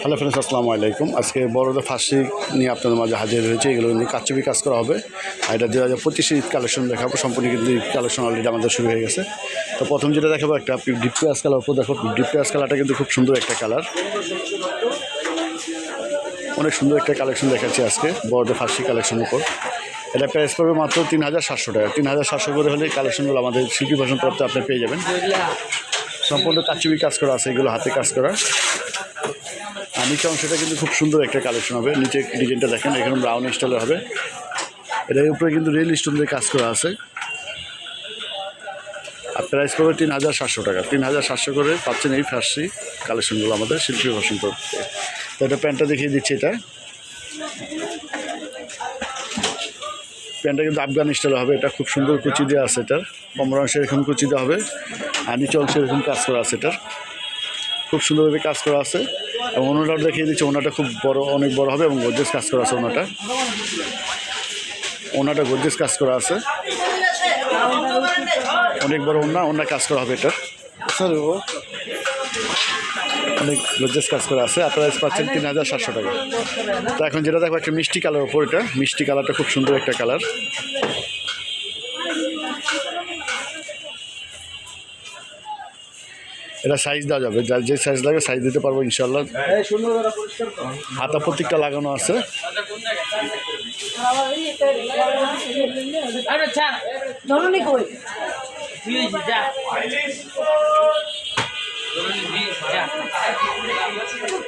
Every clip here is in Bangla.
হ্যালো ফ্রেন্ডস, আসসালামু আলাইকুম। আজকে বড়দের ফার্সি নিয়ে আপনাদের মাঝে হাজির হয়েছে। এগুলো নিয়ে কাচ্চুপি কাজ করা হবে। আর এটা দু হাজার পঁচিশে ঈদ কালেকশন দেখাবো। সম্পূর্ণ কিন্তু ঈদ কালেকশন অলরেডি আমাদের শুরু হয়ে গেছে। তো প্রথম যেটা দেখাবো, একটা ডিপ কালার উপর দেখো। ডিপ কালারটা কিন্তু খুব সুন্দর একটা কালার অনেক সুন্দর একটা কালেকশন দেখাচ্ছি আজকে বড়দের ফার্সি কালেকশনের উপর। এটা প্রাইস পড়বে মাত্র তিন হাজার সাতশো টাকা। তিন হাজার সাতশো করে হলে কালেকশনগুলো আমাদের শিল্পী ভাষণ তরফে আপনি পেয়ে যাবেন। সম্পূর্ণ কাচুবি কাজ করা আছে, এগুলো হাতে কাজ করা। নিচে অংশটা কিন্তু খুব সুন্দর একটা কালেকশন হবে। নিচে ডিজাইনটা দেখেন, এখানে ব্রাউন স্টাইলের হবে। এটার উপরে কিন্তু রেল স্টোন দিয়ে কাজ করা আছে। আর প্রাইস পড়বে তিন হাজার সাতশো টাকা। তিন হাজার সাতশো করে পাচ্ছেন এই ফার্সি কালেকশনগুলো আমাদের শিল্পী ভাষণ তরফে তো এটা প্যান্টটা দেখিয়ে দিচ্ছি এটা। প্যান্টটা কিন্তু আফগান স্টাইল হবে। এটা খুব সুন্দর কুচি দেওয়া আছে এটার। কমর অংশে এরকম কুচি দেওয়া হবে। আর নিচে অংশে এরকম কাজ করা আছে এটার। খুব সুন্দরভাবে কাজ করা আছে। এবং ওনাটাও দেখিয়ে দিচ্ছে ওনাটা খুব বড় অনেক বড় হবে এবং গর্জেস কাজ করা আছে ওনাটা। ওনাটা গর্জেস কাজ করা আছে। অনেক বড় ওনা ওনার কাজ করা হবে এটা। স্যার অনেক গর্জেস কাজ করা আছে আপনারা পাচ্ছেন তিন হাজার সাতশো টাকা। তো এখন যেটা দেখো একটা মিষ্টি কালার ওপর এটা। মিষ্টি কালারটা খুব সুন্দর একটা কালার। এটা সাইজ দেওয়া যাবে। যার যে সাইজ লাগে সাইজ দিতে পারব ইনশাল্লাহ হাতা প্রতীকটা লাগানো আছে।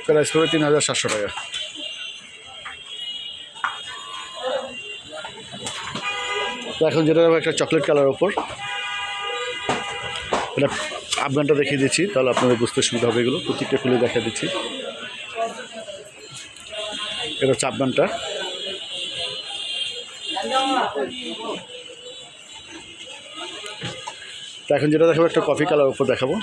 প্রাইস পড়বে তিন হাজার সাতশো টাকা। তো এখন যেটা একটা চকলেট কালার ওপর এটা আফগানটা দেখিয়ে দিচ্ছি, তাহলে আপনাদের বুঝতে সুবিধা হবে এগুলো। প্রত্যেকটা খুলে দেখা দিচ্ছি। এটা হচ্ছে আফগানটা। তো এখন যেটা দেখাবো, একটা কফি কালার উপর দেখাবো।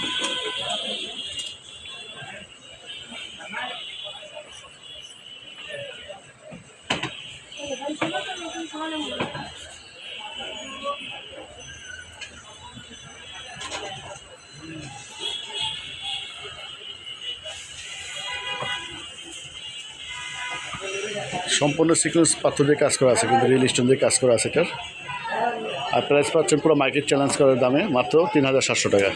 সম্পূর্ণ সিকোয়েন্স পাথর দিয়ে কাজ করা আছে, কিন্তু রিয়েল স্টোন দিয়ে কাজ করা আছে এটার। আর প্রাইস পাচ্ছেন পুরো মার্কেট চ্যালেঞ্জ করার দামে মাত্র তিন হাজার সাতশো টাকা।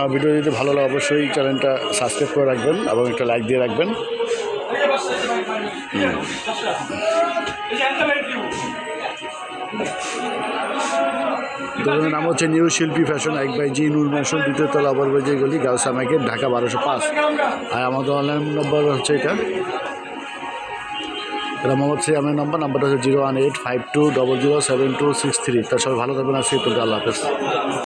আমার ভিডিও যদি ভালো লাগে, অবশ্যই চ্যানেলটা সাবস্ক্রাইব করে রাখবেন এবং একটা লাইক দিয়ে রাখবেন। দোকানের নাম হচ্ছে নিউ শিল্পী ফ্যাশন, এক বাই জি নূর মেশন দ্বিতীয় তলা অবরবাজি গলি গাউসা মার্কেট ঢাকা বারোশো পাঁচ। আর আমাদের অনলাইন নম্বর হচ্ছে এটা। এটা মোহাম্মদ সিয়ামের নম্বর নাম্বারটা হচ্ছে zero one eight five two double zero seven two six three তার সবাই ভালো থাকবেন, আজকে তো আল্লাহ হাফেজ।